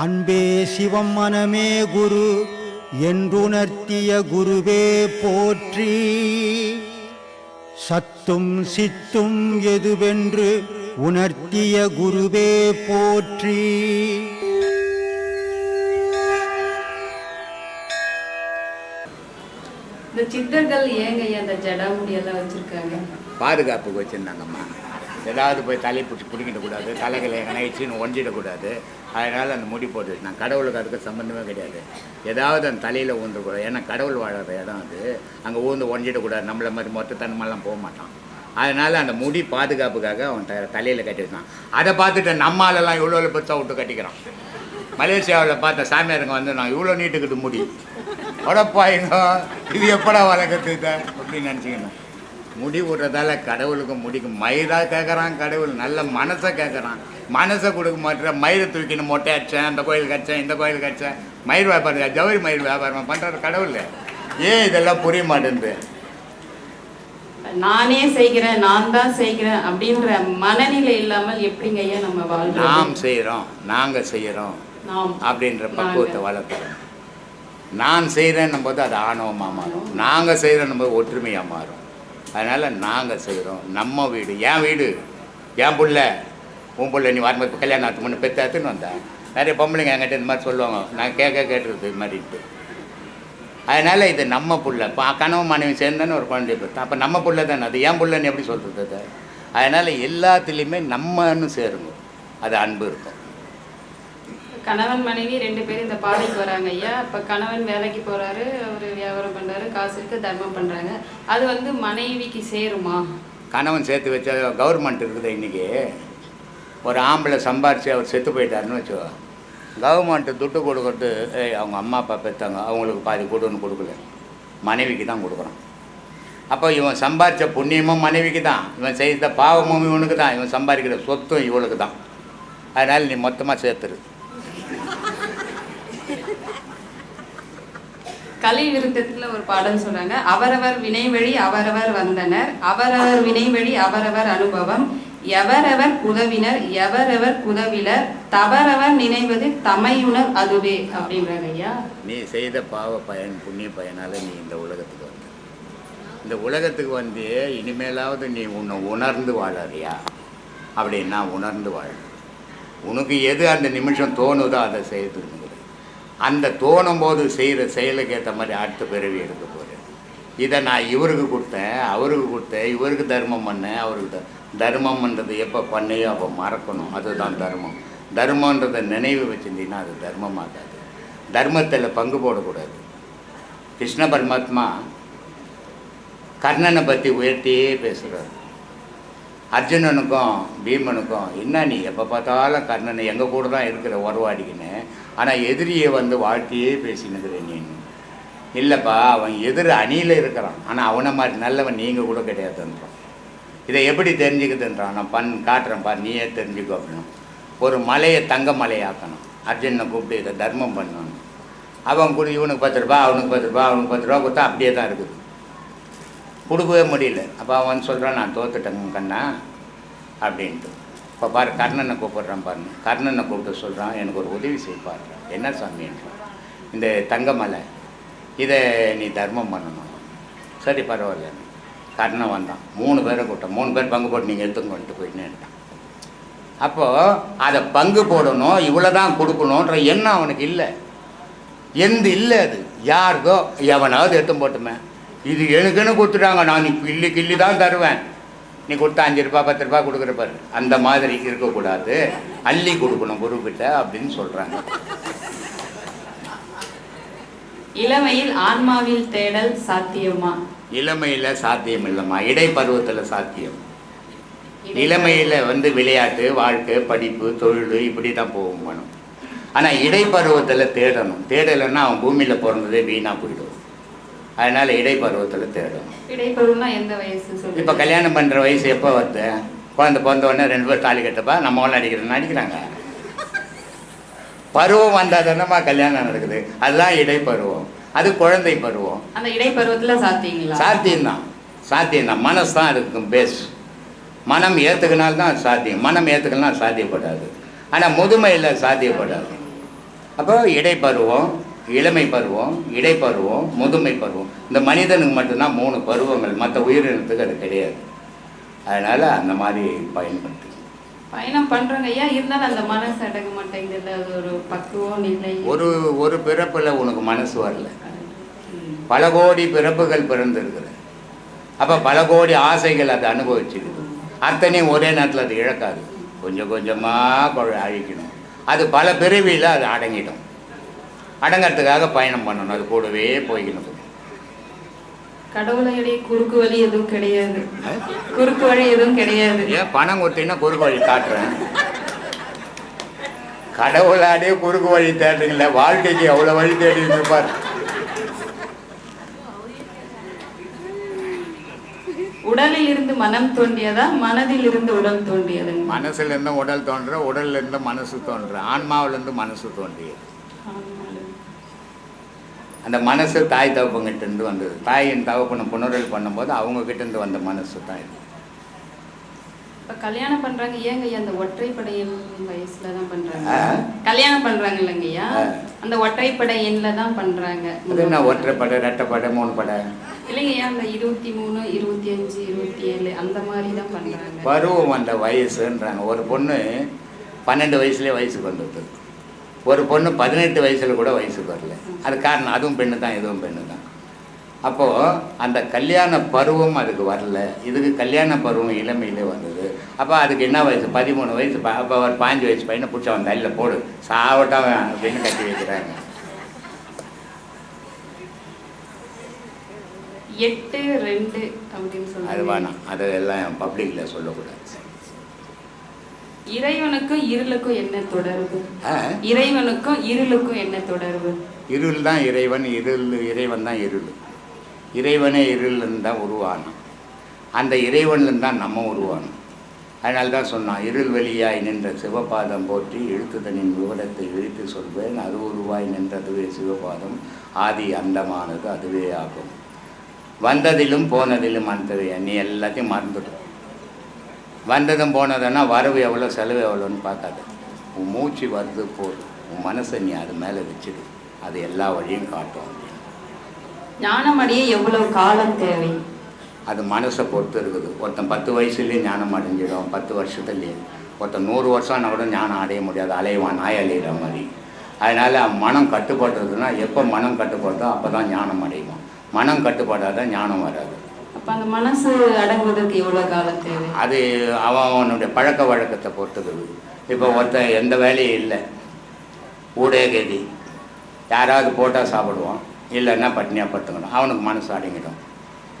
அன்பே சிவம் மனமே குரு என்றுணர்த்திய குருவே போற்றி. சத்தும் சித்தும் எதுவென்று உணர்த்திய குருவே போற்றி. இந்த சித்தர்கள் ஏங்க அந்த ஜடாமுடி எல்லாம் வச்சிருக்காங்க? பாதுகாப்புக்கு வச்சுருந்தாங்கம்மா. ஏதாவது போய் தலை பிடிச்சி பிடிக்கிடக்கூடாது தலைகளை எங்கனாச்சுன்னு ஒஞ்சிடக்கூடாது. அதனால் அந்த முடி போட்டு நான் கடவுளுக்கு அதுக்கு சம்மந்தமே கிடையாது. ஏதாவது அந்த தலையில் ஊந்துக்கூடாது ஏன்னா கடவுள் வாழற இடம் அது. அங்கே ஊந்து ஒஞ்சிடக்கூடாது நம்மளை மாதிரி மொத்த தன்மெல்லாம் போக மாட்டான். அதனால் அந்த முடி பாதுகாப்புக்காக அவன் த தலையில் கட்டியிருக்கான் அதை பார்த்துட்டு நம்மளெல்லாம் இவ்வளோ பெருசாக விட்டு கட்டிக்கிறான். மலேசியாவில் பார்த்த சாமியாருங்க வந்து நான் இவ்வளோ நீட்டுக்கிட்டு முடி. உடப்பாயினோ இது எப்படா வளர்க்கறது அப்படின்னு நினச்சிக்கணும் முடி விடுறதால கடவுளுக்கு முடிக்கும். மயிரா கேட்குறான் கடவுள் நல்ல மனசை கேட்குறான் மனசை கொடுக்க மாட்டேற மயிரை தூக்கின்னு மொட்டை அடிச்சேன் அந்த கோயிலுக்கு அடிச்சேன் இந்த கோயிலுக்கு அடிச்சேன். மயிர் வியாபாரம் ஜவுரி மயிர் வியாபாரம் பண்ணுறது கடவுள். ஏன் இதெல்லாம் புரிய மாட்டேங்குது? நானே செய்கிறேன் நான் தான் செய்கிறேன் அப்படின்ற மனநிலை இல்லாமல் எப்படிங்க ஐயா நம்ம நாம் வாழ்றோம் செய்கிறோம் நாங்கள் செய்கிறோம் நாம் அப்படின்ற பக்குவத்தை வளர்க்குறோம். நான் செய்கிறேன்னும் போது அது ஆணவமாக மாறும். நாங்கள் செய்கிறேன்னும் போது ஒற்றுமையாக மாறும். அதனால் நாங்கள் செய்கிறோம் நம்ம வீடு என் வீடு என் புள்ள உன் புள்ள நீ வரும்போது கல்யாணம் ஆத்து முன்னே பெத்தாத்துன்னு வந்தேன் நிறைய பொம்பளைங்க என்கிட்ட இந்த மாதிரி சொல்லுவாங்க. நான் கேட்க கேட்டுருது இது மாதிரிட்டு அதனால் இது நம்ம புள்ள. இப்போ கணவன் மனைவி சேர்ந்தானே ஒரு குழந்தை பெற்று அப்போ நம்ம புள்ள தானே அது? ஏன் புள்ளன்னு எப்படி சொல்கிறது அதனால் எல்லாத்துலேயுமே நம்மன்னு சேருங்க. அது அன்பு இருக்கும். கணவன் மனைவி ரெண்டு பேரும் இந்த பாதைக்கு வராங்க ஐயா. இப்போ கணவன் வேலைக்கு போறாரு அவர் வியாபாரம் பண்றாரு காசு இருக்கு தர்மம் பண்றாங்க. அது வந்து மனைவிக்கு சேருமா? கணவன் சேர்த்து வச்ச கவர்மெண்ட் இருக்குது இன்றைக்கி ஒரு ஆம்பளை சம்பாரித்து அவர் செத்து போயிட்டாருன்னு வச்சோ கவர்மெண்ட்டு துட்டு கொடுக்கறது ஏய் அவங்க அம்மா அப்பா பெற்றாங்க அவங்களுக்கு பாதி கொடுன்னு கொடுக்கல. மனைவிக்கு தான் கொடுக்குறான். அப்போ இவன் சம்பாரித்த புண்ணியமும் மனைவிக்கு தான். இவன் செய்த பாவமும் இவனுக்கு தான். இவன் சம்பாதிக்கிற சொத்தும் இவளுக்கு தான். அதனால் நீ மொத்தமாக சேர்த்துரு. கலை விருத்தத்தில் ஒரு பாடல் சொல்றாங்க. அவரவர் வினை வழி அவரவர் வந்தனர். அவரவர் வினை வழி அவரவர் அனுபவம். எவரவர் குதவினர் எவரவர் குதவிலர் தவறவர் நினைவது தமையுணர் அதுவே அப்படின்றாங்க ஐயா. நீ செய்த பாவ பயன் புண்ணிய பயனால நீ இந்த உலகத்துக்கு வந்த. இந்த உலகத்துக்கு வந்து இனிமேலாவது நீ உன்னை உணர்ந்து வாழறியா? அப்படின்னா உணர்ந்து வாழ உனக்கு எது அந்த நிமிஷம் தோணுதோ அதை செய்து அந்த தோணும் போது செய்கிற செயலுக்கு ஏற்ற மாதிரி அடுத்த பிறவி எடுக்க போகிறேன் இதை நான் இவருக்கு கொடுத்தேன் அவருக்கு கொடுத்தேன் இவருக்கு தர்மம் பண்ணேன் அவருக்கு தர்மம்ன்றது எப்போ பண்ணையோ அப்போ மறக்கணும். அதுதான் தர்மம். தர்மன்றதை நினைவு வச்சுருந்தீங்கன்னா அது தர்மமாகாது. தர்மத்தில் பங்கு போடக்கூடாது. கிருஷ்ண பரமாத்மா கர்ணனை பற்றி உயர்த்தியே பேசுகிறார் அர்ஜுனனுக்கும் பீமனுக்கும் என்ன நீ எப்போ பார்த்தாலும் கர்ணனை எங்கள் கூட தான் இருக்கிற? உறவாடிக்கின்னு. ஆனால் எதிரியை வந்து வாழ்க்கையே பேசினது நீ. இல்லைப்பா அவன் எதிர் அணியில் இருக்கிறான். ஆனால் அவனை மாதிரி நல்லவன் நீங்கள் கூட கிடையாதுன்றான். இதை எப்படி தெரிஞ்சுக்குதுன்றான்? நான் பண் காட்டுறேன் பார் நீயே தெரிஞ்சுக்கோ அப்படின்னு. ஒரு மலையை தங்க மலையாக்கணும். அர்ஜுனை கூப்பிட்டு இதை தர்மம் பண்ணணும். அவன் குடி இவனுக்கு பத்து ரூபா அவனுக்கு பத்து ரூபா அவனுக்கு பத்து ரூபா கொடுத்தா அப்படியே தான் இருக்குது. கொடுக்கவே முடியல. அப்போ அவன் சொல்கிறான் நான் தோத்துட்டேங்க கண்ணா அப்படின்ட்டு. இப்போ பாரு கர்ணனை கூப்பிட்றான் பாருங்க. கர்ணனை கூப்பிட்டு சொல்கிறான் எனக்கு ஒரு உதவி செய்ப்பார் என்ன சாமின்றான் இந்த தங்கமலை. இதை நீ தர்மம் பண்ணணும். சரி பரவாயில்ல. கர்ணன் வந்தான். மூணு பேரை கூட்டம் மூணு பேர் பங்கு போட்டு நீங்கள் எடுத்துக்கொண்டு போயிட்டேன்ட்டான் அப்போது அதை பங்கு போடணும் இவ்வளோ தான் கொடுக்கணுன்ற எண்ணம் அவனுக்கு இல்லை. எந்த இல்லை அது? யாருக்கோ எவனாவது எடுத்து போட்டுமே. இது எனக்குன்னு கொடுத்துட்டாங்க. நான் நீ கிள்ளி கிள்ளி தான் தருவேன். நீ கொடுத்தா அஞ்சு ரூபா பத்து ரூபா கொடுக்குற பாரு. அந்த மாதிரி இருக்கக்கூடாது. அள்ளி கொடுக்கணும் குருக்கிட்ட அப்படின்னு சொல்கிறாங்க இளமையில் ஆன்மாவில் தேடல் சாத்தியமா? இளமையில் சாத்தியம் இல்லைம்மா. இடைப்பருவத்தில் சாத்தியம். இளமையில் வந்து விளையாட்டு வாழ்க்கை படிப்பு தொழில் இப்படி தான் போகும் வேணும். ஆனால் இடைப்பருவத்தில் தேடணும். தேடலைன்னா அவன் பூமியில் பிறந்ததே வீணாக போயிடும். அதனால் இடைப்பருவத்தில் தேடணும் இடைப்பருவம்னா எந்த வயசு இப்போ கல்யாணம் பண்ணுற வயசு எப்போ வருது? குழந்தை பிறந்த உடனே ரெண்டு பேர் தாலி கட்டப்பா நம்மளாம் நடிக்கிறோம் நடிக்கிறாங்க பருவம் வந்தால் தானேம்மா கல்யாணம் நடக்குது. அதுதான் இடைப்பருவம். அது குழந்தை பருவம். அந்த இடைப்பருவத்துல சாத்தியங்களா? சாத்தியம்தான். சாத்தியம்தான். மனசு தான் அதுக்கு பேஸ் மனம் ஏற்றுக்கினால்தான் அது சாத்தியம். மனம் ஏற்றுக்கலாம் சாத்தியப்படாது. ஆனால் முதுமையில் சாத்தியப்படாது. அப்போ இடைப்பருவம் இளமை பருவம் இடைப்பருவம் முதுமை பருவம். இந்த மனிதனுக்கு மட்டும்தான் மூணு பருவங்கள். மற்ற உயிரினத்துக்கு அது கிடையாது. அதனால் அந்த மாதிரி பயன்படுத்து. பயணம் பண்றோங்க ஐயா இருந்தாலும் அந்த மனசு அடங்க மாட்டேங்குது ஒரு பக்குவம் நிலை ஒரு ஒரு பிறப்பில் உனக்கு மனசு வரல. பல கோடி பிறப்புகள் பிறந்திருக்கிற அப்போ பல கோடி ஆசைகள் அதை அனுபவிச்சுக்குது. அத்தனையும் ஒரே நேரத்தில் அது இழக்காது. கொஞ்சம் கொஞ்சமாக அழிக்கணும். அது பல பிறவியில் அது அடங்கிடும். அடங்கிறதுக்காக பயணம் பண்ணணும். அது கூடவே போய்க்கணும் கடவுளையுடைய குறுக்கு வழி எதுவும் கிடையாது. குறுக்கு வழி எதுவும் கிடையாது. ஏன் பணம் கொடுத்தீங்கன்னா குறுக்கு வழி காட்டுறேன். கடவுளாடே குறுக்கு வழி தேடுங்கள வாழ்க்கைக்கு எவ்வளோ வழி தேடி இருப்பார்? உடலில் இருந்து மனம் தோன்றியதா? மனதில் இருந்து உடல் தோன்றியதுங்க மனசுல இருந்து உடல் தோன்ற உடல்ல இருந்து மனசு தோன்ற ஆன்மாவுல இருந்து மனசு தோன்றியது. அந்த மனசு தாய் தகப்பங்கிட்ட இருந்து வந்தது. தாயின் தகப்பனை புணரல் பண்ணும்போது அவங்க கிட்ட இருந்து வந்த மனசு தான் இது இப்ப கல்யாணம் பண்றாங்க ஏங்க ஐயா? அந்த ஒற்றைப்படை வயசுல தான் பண்றாங்க. ஆ. கல்யாணம் பண்றாங்க இல்லைங்க ஐயா? ஆ. அந்த ஒற்றைப்படை எண்ல தான் பண்றாங்க. அது என்ன ஒற்றைப்படை ரெட்டைப்படை மூணு படை இல்லைங்க ஐயா அந்த இருபத்தி மூணு இருபத்தி அஞ்சு இருபத்தி ஏழு அந்த மாதிரி தான் பண்றாங்க. பருவம் வந்த வயசுன்றாங்க. ஒரு பொண்ணு பன்னெண்டு வயசுலேயே வயசுக்கு வந்துடுது. ஒரு பொண்ணு பதினெட்டு வயசில் கூட வயசுக்கு வரல. அது காரணம் அதுவும் பெண்ணு தான் இதுவும் பெண்ணு தான் அப்போது அந்த கல்யாண பருவம் அதுக்கு வரல. இதுக்கு கல்யாண பருவம் இளமையிலே வந்தது. அப்போ அதுக்கு என்ன வயசு? பதிமூணு வயசு. அப்போ ஒரு பாஞ்சு வயசு பையனை பிடிச்ச அவன் தலையில் போடு. சாவட்டான் அப்படின்னு கட்டி வைக்கிறாங்க. எட்டு ரெண்டு அப்படின்னு அது வேணாம். அது எல்லாம் பப்ளிக்கில் சொல்லக்கூடாது. இறைவனுக்கும் இருளுக்கும் என்ன தொடர்பு? இறைவனுக்கும் இருளுக்கும் என்ன தொடர்பு? இருள் தான் இறைவன் இருள் இறைவன் தான் இருள். இறைவனே இருள்லேருந்து தான் உருவானான் அந்த இறைவன்லேருந்து தான் நம்ம உருவானோம் அதனால தான் சொன்னான் இருள் வெளியாய் நின்ற சிவபாதம் போற்றி இழுத்துதனின் விவரத்தை இழுத்து சொல்வேன். அது உருவாய் நின்றதுவே சிவபாதம் ஆதி அந்தமானது அதுவே ஆகும். வந்ததிலும் போனதிலும் அந்தவே நீ எல்லாத்தையும் மறந்துடும் வந்ததும் போனதுன்னா வரவு எவ்வளோ செலவு எவ்வளோன்னு பார்க்காத. உன் மூச்சு வருது போது உன் மனசை நீ அது மேலே வச்சிடு. அது எல்லா வழியும் காட்டும் அப்படின்னு. ஞானம் அடைய எவ்வளவு காலம் தேவை? அது மனசை பொறுத்து இருக்குது. ஒருத்தன் பத்து வயசுலேயே ஞானம் அடைஞ்சிடும். பத்து வருஷத்துலேயே. ஒருத்தன் நூறு வருஷம்னா கூட ஞானம் அடைய முடியாது. அலைவான் நாய் அலையிற மாதிரி. அதனால் மனம் கட்டுப்படுறதுன்னா எப்போ மனம் கட்டுப்படுதோ அப்போ தான் ஞானம் அடையும் மனம் கட்டுப்படாத ஞானம் வராது. அந்த மனசு அடங்குவதற்கு எவ்வளவு காலம் தேவை? அது அவன் அவனுடைய பழக்க வழக்கத்தை பொறுத்துக்குது இப்போ ஒருத்தன் எந்த வேலையும் இல்லை. ஊடே கதி. யாராவது போட்டால் சாப்பிடுவான். இல்லைன்னா பட்னியாக படுத்துக்கணும். அவனுக்கு மனசு அடங்கிடும்.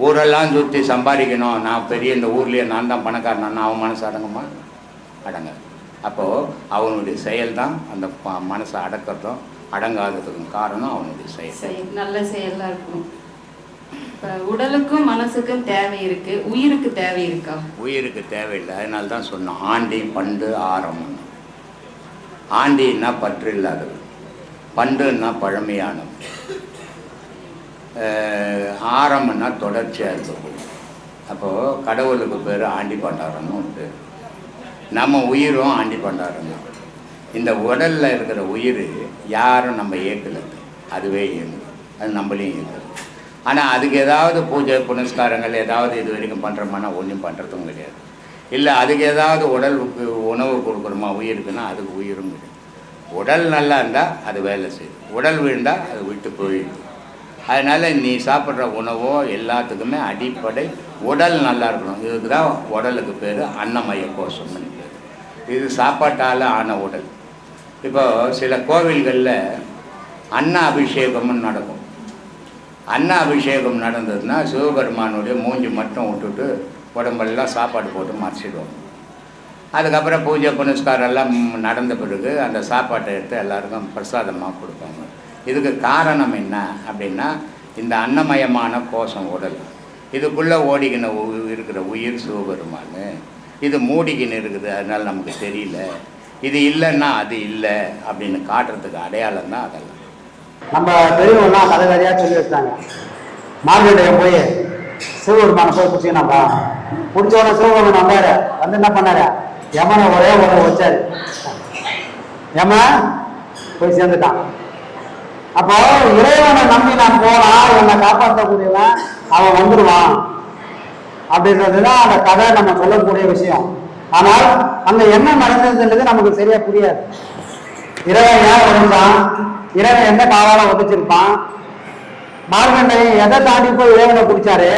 ஊரெல்லாம் சுற்றி சம்பாதிக்கணும். நான் பெரிய இந்த ஊர்லேயே நான் தான் பணக்காரனா அவன் மனசு அடங்குமா? அடங்காது. அப்போது அவனுடைய செயல் தான் அந்த மனசை அடக்கிறதும் அடங்காததுக்கும் காரணம் அவனுடைய செயல். நல்ல செயலா இருக்கும் உடலுக்கும் மனசுக்கும் தேவை இருக்கு உயிருக்கு தேவை இருக்கா? உயிருக்கு தேவையில்லை அதனால தான் சொன்னோம் ஆண்டி பண்டு ஆரம். ஆண்டின்னா பற்று இல்லாதது. பண்டுன்னா பழமையானது. ஆரம்னா தொடர்ச்சியாக இருக்கக்கூடிய அப்போது கடவுளுக்கு பேர் ஆண்டி பண்டாரம்னு உண்டு. நம்ம உயிரும் ஆண்டி பண்டாரம் தான். இந்த உடலில் இருக்கிற உயிர் யாரும் நம்ம இயக்கலை. அதுவே இயங்குது அது நம்மளையும் இயக்குது. ஆனால் அதுக்கு ஏதாவது பூஜை புனஸ்காரங்கள் ஏதாவது இது வரைக்கும் பண்ணுறோமானா ஒன்றும் பண்ணுறதும் கிடையாது. இல்லை அதுக்கு ஏதாவது உடலுக்கு உணவு கொடுக்குறோமா உயிருக்குன்னா அதுக்கு உயிரும் கிடையாது. உடல் நல்லா இருந்தால் அது வேலை செய்யும். உடல் விழுந்தால் அது விட்டு போயிடுது அதனால் நீ சாப்பிட்ற உணவோ எல்லாத்துக்குமே அடிப்படை உடல் நல்லா இருக்கணும். இதுக்கு தான் உடலுக்கு பேர் அன்னமய கோஷம்னு பேர். இது சாப்பாட்டால் ஆன உடல். இப்போ சில கோவில்களில் அன்ன அபிஷேகம்னு நடக்கும். அன்ன அபிஷேகம் நடந்ததுன்னா சிவபெருமானுடைய மூஞ்சி மட்டும் விட்டுட்டு உடம்பெல்லாம் சாப்பாடு போட்டு மறைச்சிடுவோம். அதுக்கப்புறம் பூஜை புனஸ்காரம் எல்லாம் நடந்த பிறகு அந்த சாப்பாட்டை எடுத்து எல்லாருக்கும் பிரசாதமாக கொடுப்பாங்க. இதுக்கு காரணம் என்ன அப்படின்னா இந்த அன்னமயமான கோஷம் உடல். இதுக்குள்ளே ஓடிக்கின உ- இருக்கிற உயிர் சிவபெருமான். இது மூடிக்கின்னு இருக்குது அதனால் நமக்கு தெரியல. இது இல்லைன்னா அது இல்லை அப்படின்னு காட்டுறதுக்கு அடையாளம் தான் அதெல்லாம். நம்ம பெரியவங்களாம் கதை கதையாக சொல்லி வச்சாங்க மார்க்கெட்டுக்கு போய் சிவபெருமானை போய் பிடிச்சிக்கணும்ப்பா பிடிச்ச உடனே சிவபெருமான் வந்தாரு. வந்து என்ன பண்ணாரு? யமனை ஒரே உடம்பு வச்சாரு. யம போய் சேர்ந்துட்டான். அப்போ இறைவனை நம்பி நான் போனா என்னை காப்பாற்றக்கூடியவன் அவன் வந்துடுவான் அப்படின்றதுதான் அந்த கதை நம்ம சொல்லக்கூடிய விஷயம். ஆனால் அங்க என்ன நடந்ததுன்றது நமக்கு சரியா புரியாது. இறைவன் ஏன் வந்தான் இறைவன் எந்த காவால உதச்சிருப்பான்? மார்கண்டையன் எதை தாண்டி போய் இறைவனை பிடிச்சாரு?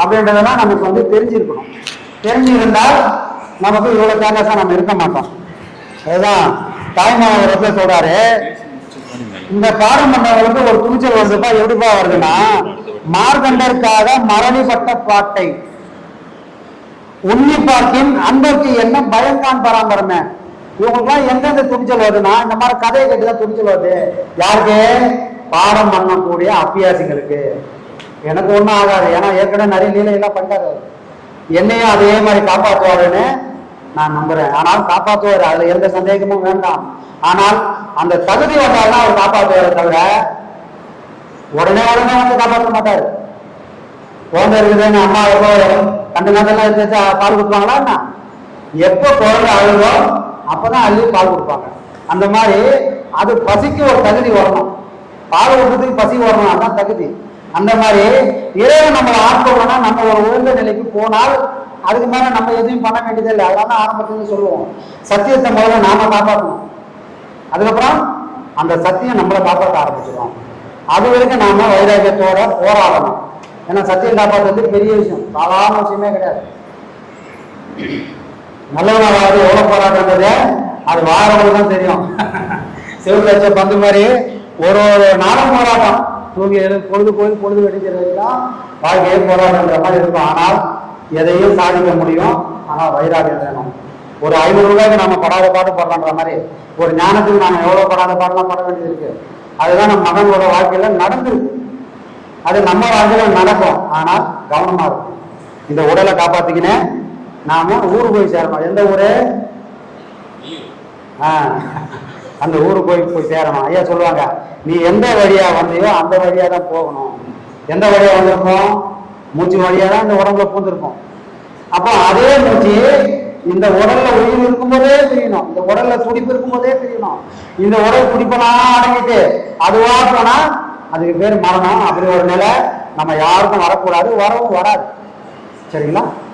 அப்படின்றதெல்லாம் நமக்கு வந்து தெரிஞ்சிருக்கணும். தெரிஞ்சிருந்தால் நமக்கு இவ்வளவு கேர்லெஸ்ஸா நம்ம இருக்க மாட்டோம். அதுதான் தாய்மானவரத்தை சொல்றாரு இந்த பாடம் பண்றவங்களுக்கு ஒரு துணிச்சல் வருதுப்பா எப்படிப்பா வருதுன்னா மார்கண்டருக்காக மரணிப்பட்ட பாட்டை. உன்னிப்பாக்கின் அன்பருக்கு என்ன பயம்தான் பராமரமே இவங்களுக்குலாம் எங்கெந்த துணிச்சல் வருதுன்னா இந்த மாதிரி கதையை தான் துணிச்சல் வருது. யாருக்கு? பாடம் பண்ணக்கூடிய அப்பியாசிகளுக்கு எனக்கு ஒன்றும் ஆகாது. ஏன்னா ஏற்கனவே நிறைய லீலையெல்லாம் பண்ணிட்டாரு என்னையும் அதே மாதிரி காப்பாற்றுவாருன்னு நான் நம்புறேன். ஆனால் காப்பாற்றுவார் அதுல எந்த சந்தேகமும் வேண்டாம். ஆனால் அந்த தகுதி வந்தால்தான் அவர் காப்பாற்றுவாரு தவிர உடனே உடனே வந்து காப்பாற்ற மாட்டாரு. குழந்தை இருக்குதுன்னு அம்மா எவ்வளோ கண்டு நேரத்தில் பால் கொடுப்பாங்களா என்ன? எப்போ குழந்தை அழுதோ அப்பதான் அள்ளி பால் கொடுப்பாங்க. அந்த மாதிரி அது பசிக்கு ஒரு தகுதி வரணும். பால் கொடுக்கறதுக்கு பசி வரணும் அதான் தகுதி. அந்த மாதிரி இறைவன் நம்மளை ஆட்கொள்ளனா நம்ம ஒரு உயர்ந்த நிலைக்கு போனால் அதுக்கு மேல நம்ம எதுவும் பண்ண வேண்டியதில்லை அதான் ஆரம்பத்துல சொல்லுவோம். சத்தியத்தை முதல்ல நாம காப்பாற்றணும். அதுக்கப்புறம் அந்த சத்தியம் நம்மளை காப்பாற்ற ஆரம்பிச்சிடும். அது வரைக்கும் நாம வைராகியத்தோட போராடணும். ஏன்னா சத்தியம் காப்பாற்றுறது பெரிய விஷயம். சாதாரண விஷயமே கிடையாது. நல்லவனாவது எவ்வளவு போராடுறது அது வாரவங்களுக்கு தான் தெரியும். சிவலட்ச பந்து மாதிரி ஒரு ஒரு நாளும் போராட்டம். தூங்கி எழு பொழுது கோயில் பொழுது வெடிக்கிற வரைக்கும் வாழ்க்கையே போராட்டன்ற மாதிரி இருக்கும். ஆனால் எதையும் சாதிக்க முடியும். ஆனால் வைராகியம் வேணும். ஒரு ஐநூறு ரூபாய்க்கு நம்ம படாத பாட்டு படலான்ற மாதிரி ஒரு ஞானத்துக்கு நாம எவ்வளவு படாத பாடலாம் பட வேண்டியது இருக்கு. அதுதான் நம்ம மகனோட வாழ்க்கையில நடந்திருக்கு அது நம்ம வாழ்க்கையில நடக்கும். ஆனால் கவனமா இருக்கும். இந்த உடலை காப்பாத்திக்கினேன். நாம ஊரு போய் சேரணும். எந்த ஊரு? ஆ, அந்த ஊருக்கு போய் போய் சேரணும். ஐயா சொல்லுவாங்க நீ எந்த வழியா வந்தியோ அந்த வழியா தான் போகணும். எந்த வழியா வந்திருக்கோம்? மூச்சு வழியா தான் இந்த உடம்புல பூந்திருக்கும். அப்போ அதே மூச்சு இந்த உடல்ல உயிர் இருக்கும்போதே தெரியணும். இந்த உடல்ல துடிப்பு இருக்கும்போதே தெரியணும். இந்த உடல் துடிப்பெல்லாம் அடங்கிட்டு அதுவா போனா அதுக்கு பேர் மரணம். அப்படி ஒரு நிலை நம்ம யாருக்கும் வரக்கூடாது. வரவும் வராது. சரிங்களா?